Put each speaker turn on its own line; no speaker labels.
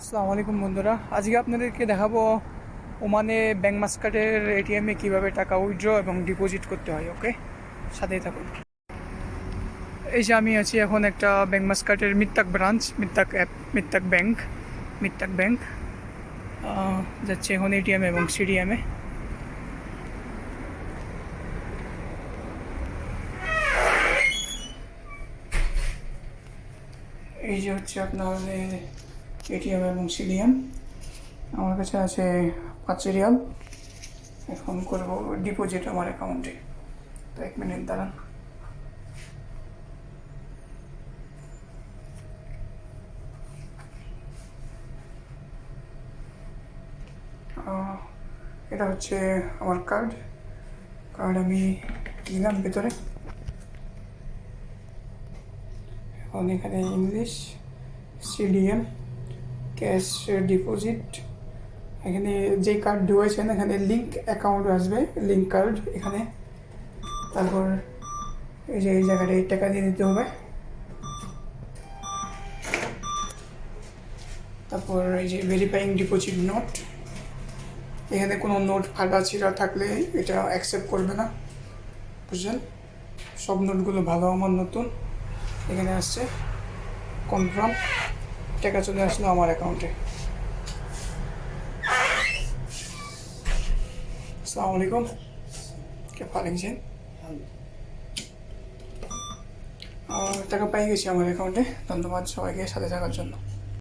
আসসালামু আলাইকুম বন্ধুরা। আজকে আপনাদেরকে দেখাবো ওমানে ব্যাংক মাস্কাটের এটিএমে কীভাবে টাকা উইথড্র এবং ডিপোজিট করতে হয়, ওকে? সাথেই থাকুন। এই যে আমি আছি এখন একটা bank মাস্কাটের Meethaq branch, Meethaq app, Meethaq bank Meethaq bank. যাচ্ছে এখন এটিএম এবং সিডিএমে এই যে হচ্ছে আপনার এটিএম এবং সিডিএম আমার কাছে আছে পাঁচ রিয়াল এখন করব ডিপোজিট আমার অ্যাকাউন্টে তো এক মিনিট দাঁড়ান। এটা হচ্ছে আমার কার্ড কার্ড আমি দিলাম ভেতরে। এখন এখানে ইংলিশ সিডিএম ক্যাশ ডিপোজিট, এখানে যে কার্ড ঢুকেছেন এখানে লিঙ্ক অ্যাকাউন্ট আসবে লিঙ্ক কার্ড এখানে। তারপর এই যে এই জায়গাটায় টাকা দিয়ে দিতে হবে। তারপর এই যে ভেরিফাইং ডিপোজিট নোট এখানে কোনো নোট ফাটা ছিঁড়া থাকলে এটা অ্যাকসেপ্ট করবে না, বুঝলেন? সব নোটগুলো ভালো, আমার নতুন। এখানে আসছে কনফার্ম টাকা চলে আসলো আমার অ্যাকাউন্টে। আসসালামু আলাইকুম। কে ফালিংছেন টাকা পাই গেছি আমার অ্যাকাউন্টে। ধন্যবাদ সবাইকে সাথে থাকার জন্য।